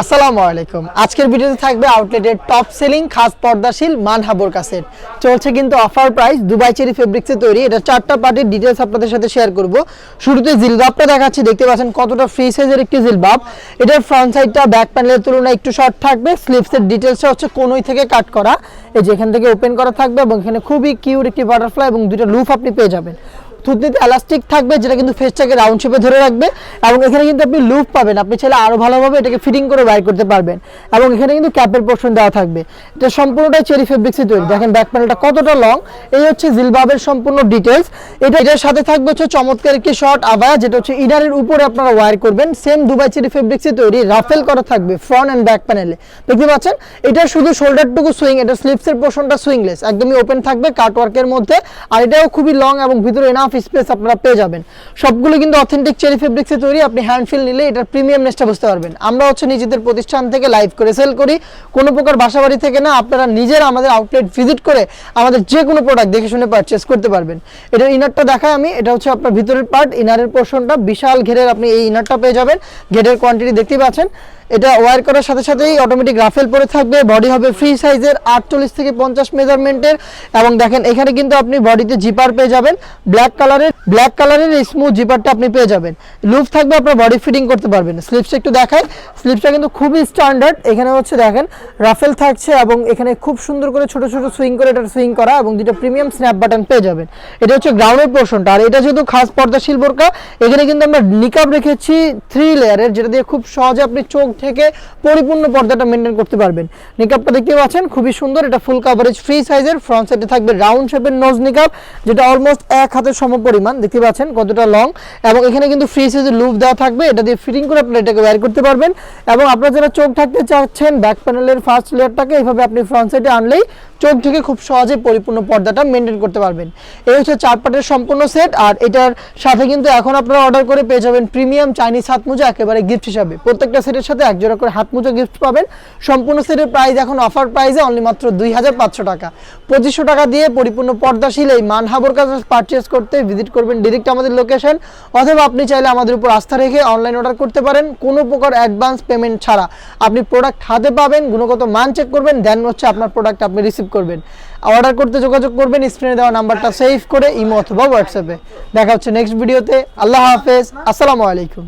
আসসালামু আলাইকুম। আজকের ভিডিওতে থাকবে আউটলেটের টপ সেলিং খাস পর্দাশীল মানহাবর কাসেট। চলছে কিন্তু অফার প্রাইস দুবাই চেরি ফেব্রিক্সে তৈরি। এটা চারটা পার্টির ডিটেলস আপনাদের সাথে শেয়ার করব। শুরুতে জিলবাবটা দেখাচ্ছি। দেখতে পাচ্ছেন কতটা ফ্রি সাইজের একটি জিলবাব। এটার ফ্রন্ট সাইডটা ব্যাক প্যানেলের তুলনায় একটু শর্ট থাকবে। স্লিপসের ডিটেলসটা হচ্ছে কোনোই থেকে কাট করা। এই যে এখান থেকে ওপেন করা থাকবে এবং এখানে খুবই কিউট একটি বাটারফ্লাই এবং দুটো লুফ আপনি পেয়ে যাবেন। থুতনিতে এলাস্টিক থাকবে, যেটা কিন্তু ফেসটাকে রাউন্ড শেপে ধরে রাখবে এবং এখানে কিন্তু আপনি লুপ পাবেন। আপনি চাইলে আরও ভালোভাবে এটাকে ফিটিং করে বাইর করতে পারবেন এবং এখানে কিন্তু ক্যাপের পোর্শন দেওয়া থাকবে। এটা সম্পূর্ণটাই চেরি ফেব্রিক্সে তৈরি। দেখেন ব্যাক প্যানেলটা কতটা লং এই হচ্ছে জিলবাবের সম্পূর্ণ ডিটেলস এটা এটার সাথে থাকবে হচ্ছে চমৎকার একটি শর্ট আবায়া, যেটা হচ্ছে ইনারের উপরে আপনারা ওয়ার করবেন। সেম দুবাই চেরি ফেব্রিক্সে তৈরি রাফেল করা থাকবে ফ্রন্ট অ্যান্ড ব্যাক প্যানেলে দেখতে পাচ্ছেন? এটা শুধু শোল্ডারটুকু সুইং এটা স্লিপসের পোর্শনটা সুইংলেস একদমই ওপেন থাকবে কাটওয়ার্কের মধ্যে। আর এটাও খুবই লং এবং ভিতরে এনাফ স্পেস আপনারা পেয়ে যাবেন। সবগুলো কিন্তু অথেন্টিক চেরি ফেব্রিক্সে তৈরি, আপনি হ্যান্ড ফিল নিলে এটার প্রিমিয়ামনেসটা বুঝতে পারবেন। আমরা হচ্ছে নিজেদের প্রতিষ্ঠান থেকে লাইভ করে সেল করি। কোনো প্রকার বাসাবাড়ি থেকে না, আপনারা নিজেরা আমাদের আউটলেট ভিজিট করে আমাদের যে কোনো প্রোডাক্ট দেখে শুনে পারচেস করতে পারবেন। এটার ইনারটা দেখায় আমি, এটা হচ্ছে আপনার ভিতরের পার্ট ইনারের পোর্শনটা বিশাল ঘেরের আপনি এই ইনারটা পেয়ে যাবেন। ঘেরের কোয়ান্টিটি দেখতেই পাচ্ছেন। এটা ওয়ার করার সাথে সাথেই অটোমেটিক রাফেল পরে থাকবে। বডি হবে ফ্রি সাইজের আটচল্লিশ থেকে পঞ্চাশ মেজারমেন্টের এবং দেখেন, এখানে কিন্তু আপনি বডিতে জিপার পেয়ে যাবেন। ব্ল্যাক কালারের ব্ল্যাক কালারের এই স্মুথ জিপারটা আপনি পেয়ে যাবেন। লুপ থাকবে, আপনার বডি ফিটিং করতে পারবেন। স্লিপসটা একটু দেখায় স্লিপসটা কিন্তু খুবই স্ট্যান্ডার্ড এখানে হচ্ছে দেখেন রাফেল থাকছে এবং এখানে খুব সুন্দর করে ছোট ছোট সুইং করে এটা সুইং করা এবং দুটো প্রিমিয়াম স্ন্যাপ বাটন পেয়ে যাবেন। এটা হচ্ছে গ্রাউন্ডের পোর্শনটা আর এটা যেহেতু খাস পর্দাশীল বোরকা, এখানে কিন্তু আমরা নিকাব রেখেছি থ্রি লেয়ারের যেটা দিয়ে খুব সহজে আপনি চোখ থেকে পরিপূর্ণ পর্দাটা মেনটেন করতে পারবেন। নিকাবটা দেখতে পাচ্ছেন, খুবই সুন্দর। এটা ফুল কাভারেজ ফ্রি সাইজের ফ্রন্ট সাইডে থাকবে রাউন্ড শেপের নোজ নিকাব যেটা অলমোস্ট এক হাতের সমপরিমাণ দেখতে পাচ্ছেন কতটা লং এবং এখানে কিন্তু ফ্রি সাইজের লুপ দেওয়া থাকবে। এটা দিয়ে ফিটিং করে আপনারা এটাকে ওয়্যার করতে পারবেন এবং আপনারা যারা চোখ থাকতে চাচ্ছেন ব্যাক প্যানেলের ফার্স্ট লেয়ারটাকে এইভাবে আপনি ফ্রন্ট সাইডে আনলেই চোখ থেকে খুব সহজে পরিপূর্ণ পর্দাটা মেনটেন করতে পারবেন। এই হচ্ছে চার পাটের সম্পূর্ণ সেট আর এটার সাথে কিন্তু এখন আপনারা অর্ডার করে পেয়ে যাবেন প্রিমিয়াম চাইনিজ হাত মোজা একেবারে গিফট হিসাবে। প্রত্যেকটা সেটের সাথে এক জোড়া করে হাত মোজা গিফট পাবেন। সম্পূর্ণ সেটের প্রাইস এখন অফার প্রাইসে অনলি মাত্র দুই হাজার পাঁচশো টাকা। পঁচিশশো টাকা দিয়ে পরিপূর্ণ পর্দাশীল এই মানহাবর কাছে পারচেস করতে ভিজিট করবেন ডিরেক্ট আমাদের লোকেশন অথবা আপনি চাইলে আমাদের উপর আস্থা রেখে অনলাইন অর্ডার করতে পারেন। কোনো প্রকার অ্যাডভান্স পেমেন্ট ছাড়া। আপনি প্রোডাক্ট হাতে পাবেন, গুণগত মান চেক করবেন দেন হচ্ছে আপনার প্রোডাক্ট আপনি রিসিভ করবেন। অর্ডার করতে যোগাযোগ করবেন স্ক্রিনে দেওয়া নাম্বারটা সেভ করে ইমো অথবা হোয়াটসঅ্যাপে দেখা হচ্ছে নেক্সট ভিডিওতে আল্লাহ হাফেজ। আসসালামু আলাইকুম।